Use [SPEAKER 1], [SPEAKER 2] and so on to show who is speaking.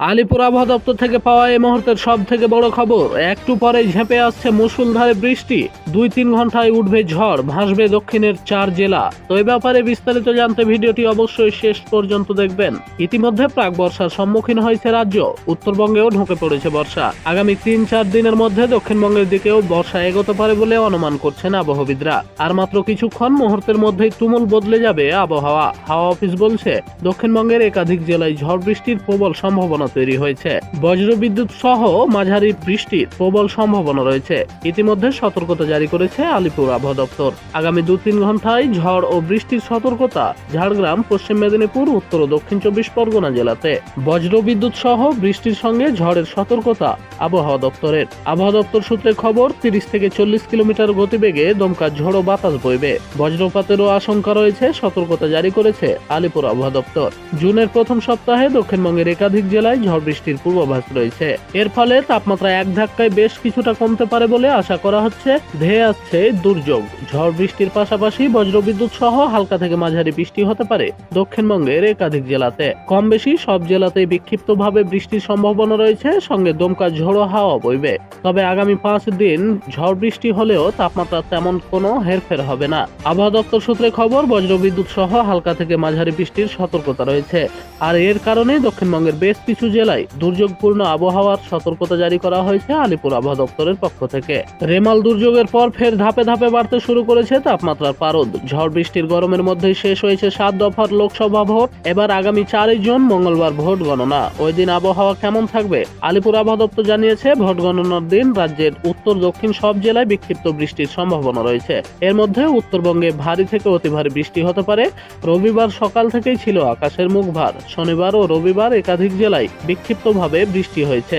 [SPEAKER 1] আলিপুর আবহাওয়া দপ্তর থেকে পাওয়া এই মুহূর্তের সব থেকে বড় খবর, একটু পরে ঝেঁপে আসছে মুসুলধারে বৃষ্টি। দুই তিন ঘন্টায় উঠবে ঝড়, ভাসবে দক্ষিণের চার জেলা। তো এ ব্যাপারে বিস্তারিত জানতে ভিডিওটি অবশ্যই শেষ পর্যন্ত দেখবেন। ইতিমধ্যে প্রাক বর্ষার সম্মুখীন হয়েছে রাজ্য। উত্তরবঙ্গেও ঢুকে পড়েছে বর্ষা। আগামী তিন চার দিনের মধ্যে দক্ষিণবঙ্গের দিকেও বর্ষা এগোতে পারে বলে অনুমান করছেন আবহবিদরা। আর মাত্র কিছুক্ষণ মুহূর্তের মধ্যেই তুমুল বদলে যাবে আবহাওয়া। হাওয়া অফিস বলছে, দক্ষিণবঙ্গের একাধিক জেলায় ঝড় বৃষ্টির প্রবল সম্ভাবনা তৈরি হয়েছে। বজ্রবিদ্যুৎ সহ মাঝারি বৃষ্টির প্রবল সম্ভাবনা রয়েছে। ইতিমধ্যে সতর্কতা জারি করেছে আলিপুর আবহাওয়া দপ্তর। আগামী দু তিন ঘন্টায় ঝড় ও বৃষ্টির সতর্কতা ঝাড়গ্রাম, পশ্চিম মেদিনীপুর, উত্তর ও দক্ষিণ চব্বিশ পরগনা জেলাতে। বজ্রবিদ্যুৎ সহ বৃষ্টির সঙ্গে ঝড়ের সতর্কতা আবহাওয়া দপ্তরের। আবহাওয়া দপ্তর সূত্রে খবর, তিরিশ থেকে চল্লিশ কিলোমিটার গতিবেগে দমকা ঝোড়ো বাতাস বইবে। বজ্রপাতেরও আশঙ্কা রয়েছে, সতর্কতা জারি করেছে আলিপুর আবহাওয়া দপ্তর। জুনের প্রথম সপ্তাহে দক্ষিণবঙ্গের একাধিক জেলায় ঝড় বৃষ্টির পূর্বাভাস রয়েছে। এর ফলে তাপমাত্রা এক ধাক্কায় বেশ কিছুটা কমতে পারে বলে আশা করা হচ্ছে। ধেয়ে আসছে দুর্যোগ। ঝড় বৃষ্টির পাশাপাশি বজ্রবিদ্যুৎ সহ হালকা থেকে মাঝারি বৃষ্টি হতে পারে দক্ষিণবঙ্গের একাধিক জেলাতে। কম বেশি সব জেলাতেই বিক্ষিপ্তভাবে বৃষ্টির সম্ভাবনা রয়েছে, সঙ্গে দমকা ঝোড়ো হাওয়া বইবে। তবে আগামী পাঁচ দিন ঝড় বৃষ্টি হলেও তাপমাত্রা তেমন কোনো হেরফের হবে না। আবহাওয়া দপ্তর সূত্রে খবর, বজ্রবিদ্যুৎ সহ হালকা থেকে মাঝারি বৃষ্টির সতর্কতা রয়েছে। আর এর কারণে দক্ষিণবঙ্গের বেশ কিছু জেলায় দুর্যোগপূর্ণ আবহাওয়ার সতর্কতা জারি করা হয়েছে আলিপুর আবহাওয়া দপ্তরের পক্ষ থেকে। রেমাল দুর্যোগের পর ফের ধাপে ধাপে বাড়তে শুরু করেছে তাপমাত্রার পারদ। ঝড় বৃষ্টির গরমের মধ্যেই শেষ হয়েছে সাত দফার লোকসভা ভোট। এবার আগামী চারই জুন মঙ্গলবার ভোট গণনা। ওই দিন আবহাওয়া কেমন থাকবে? আলিপুর আবহাওয়া দপ্তর জানিয়েছে, ভোট গণনার দিন রাজ্যের উত্তর, দক্ষিণ সব জেলায় বিক্ষিপ্ত বৃষ্টির সম্ভাবনা রয়েছে। এর মধ্যে উত্তরবঙ্গে ভারী থেকে অতি ভারী বৃষ্টি হতে পারে। রবিবার সকাল থেকেই ছিল আকাশের মুখ ভার শনিবার ও রবিবার একাধিক জেলায় বিক্ষিপ্তভাবে বৃষ্টি হয়েছে।